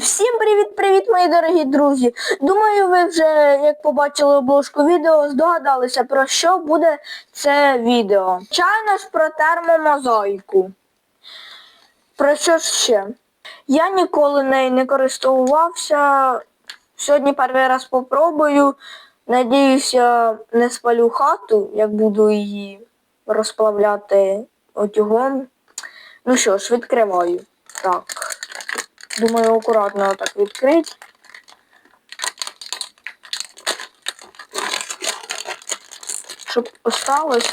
Всім привіт-привіт, мої дорогі друзі! Думаю, ви вже, як побачили обложку відео, здогадалися, про що буде це відео. Чайно ж про термомозаїку. Про що ж ще? Я ніколи нею не користувався. Сьогодні перший раз попробую. Надіюся, не спалю хату, як буду її розплавляти утюгом. Ну що ж, відкриваю. Так. Думаю, акуратно так відкрити. Щоб осталось.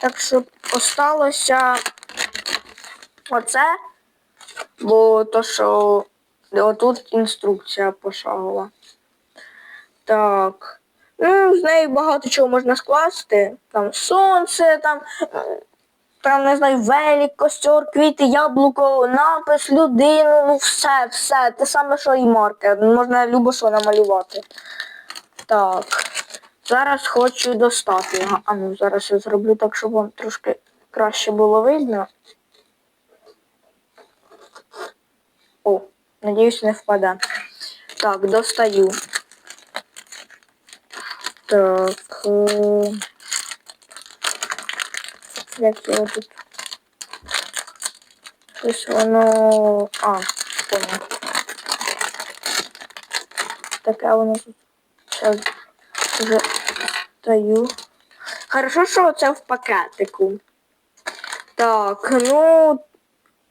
Так, щоб осталося оце, бо то, що отут інструкція пошагова. Так. Ну, з нею багато чого можна скласти. Там сонце, там там, не знаю, велик, костер, квіти, яблуко, напис, людину, ну все, все. Те саме, що і маркер. Можна любо що намалювати. Так. Зараз хочу достати його. А ну, зараз я зроблю так, щоб вам трошки краще було видно. О, надіюсь, не впаде. Так, достаю. Так. Як його тут? Щось воно... А, понял. Таке воно тут. Зараз вже стаю. Хорошо, що це в пакетику. Так, ну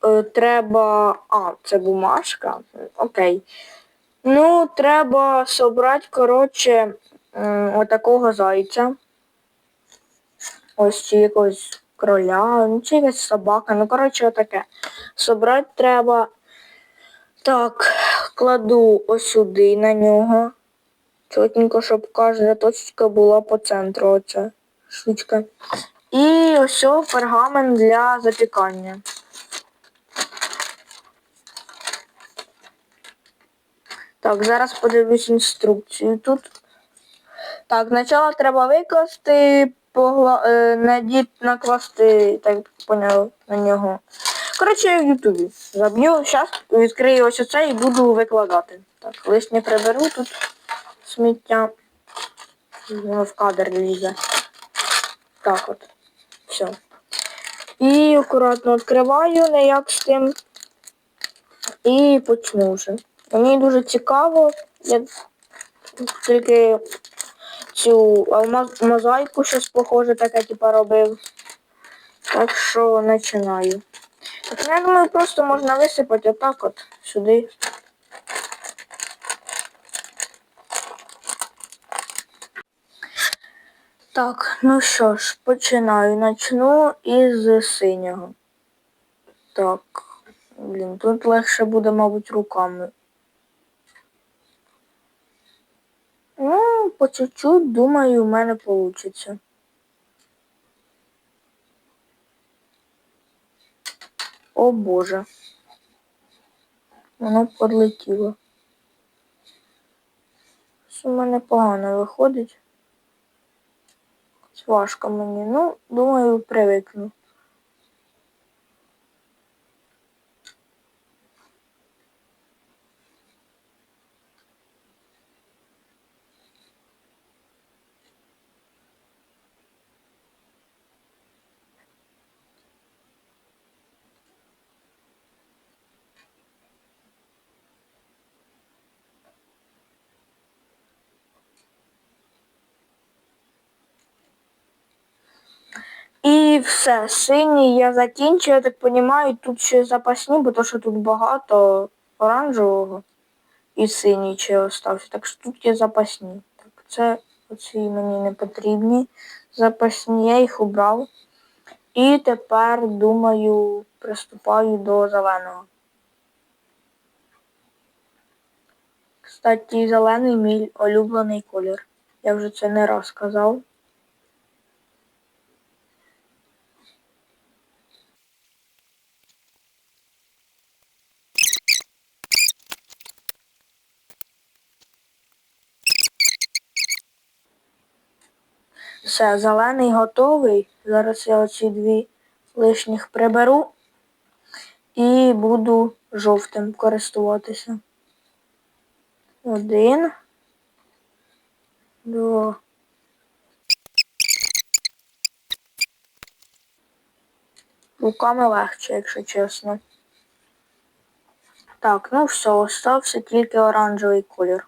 е, треба... А, це бумажка. Окей. Ну, треба собрати, коротше, отакого зайця. Ось чи якогось кроля, ну чи якась собака, ну коротше отаке. Собрати треба. Так, кладу ось сюди на нього. Чотенько, щоб кожна точка була по центру оця штучка. І ось пергамент для запікання. Так, зараз подивлюсь інструкцію тут. Так, спочатку треба викласти, погла... е, надіт, накласти, так поняв, на нього. Коротше, я в Ютубі заб'ю. Зараз відкрию ось оце і буду викладати. Так, лишнє приберу тут сміття. Воно в кадр лізе. Так от. Все. І акуратно відкриваю, не як з тим. І почну вже. Мені дуже цікаво, як тільки цю мозаїку щось похоже таке типа робив. Так що починаю. Так, ну, я думаю, просто можна висипати отак от сюди. Так, ну що ж, починаю. Начну із синього. Так. Блін, тут легше буде, мабуть, руками. Ну, по чуть-чуть, думаю, у мене вийде. О боже. Воно подлетіло. Що в мене погано виходить. Важко мені. Ну, думаю, привикну. І все, синій я закінчую, я так розумію, тут ще запасні, бо то, що тут багато оранжевого і синій ще остався. Так що тут є запасні. Так, це оці мені не потрібні. Запасні, я їх обрав. І тепер, думаю, приступаю до зеленого. Кстати, зелений мій улюблений колір. Я вже це не раз казав. Все, зелений готовий. Зараз я оці дві лишніх приберу і буду жовтим користуватися. Один. Два. Руками легше, якщо чесно. Так, ну все, остався тільки оранжевий колір.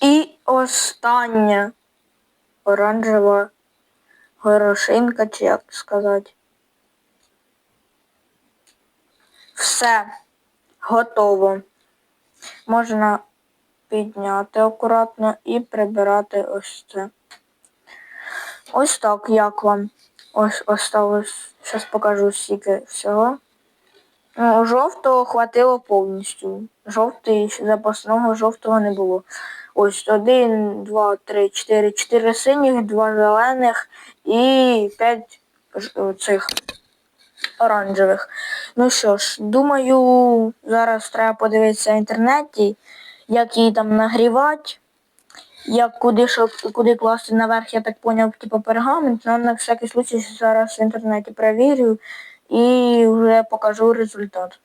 І остання оранжева горошинка, чи як сказати. Все, готово. Можна підняти акуратно і прибирати ось це. Ось так, як вам. Ось осталось. Зараз покажу скільки всього. Ну, жовтого хватило повністю. Жовтий запасного жовтого не було. Ось один, два, три, чотири, чотири синіх, два зелених і п'ять цих оранжевих. Ну що ж, думаю, зараз треба подивитися в інтернеті, як її там нагрівати, як куди, що, куди класти наверх, я так поняв, типу пергамент. Ну, на всякий случай зараз в інтернеті перевірю і вже покажу результат.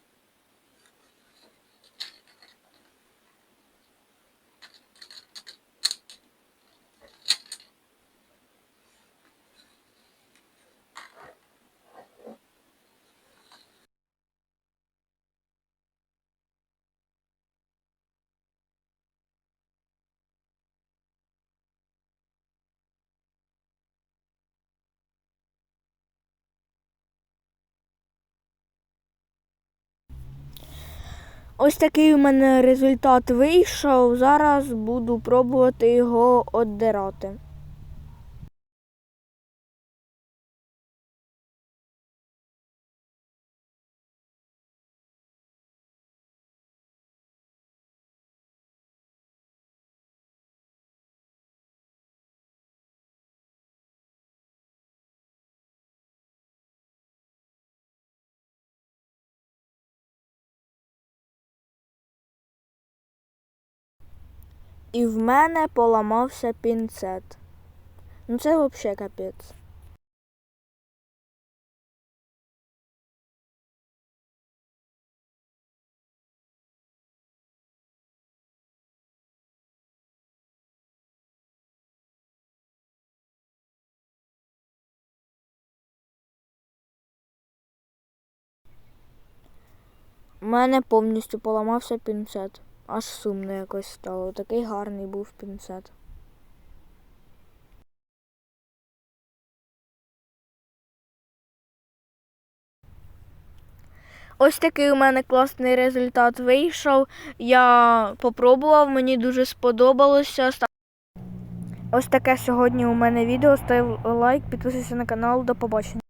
Ось такий у мене результат вийшов. Зараз буду пробувати його оддирати. І в мене поламався пінцет. Ну це взагалі капець. У мене повністю поламався пінцет. Аж сумно якось стало. Такий гарний був пінцет. Ось такий у мене класний результат вийшов. Я попробував, мені дуже сподобалося. Ось таке сьогодні у мене відео. Став лайк, підписуйся на канал. До побачення.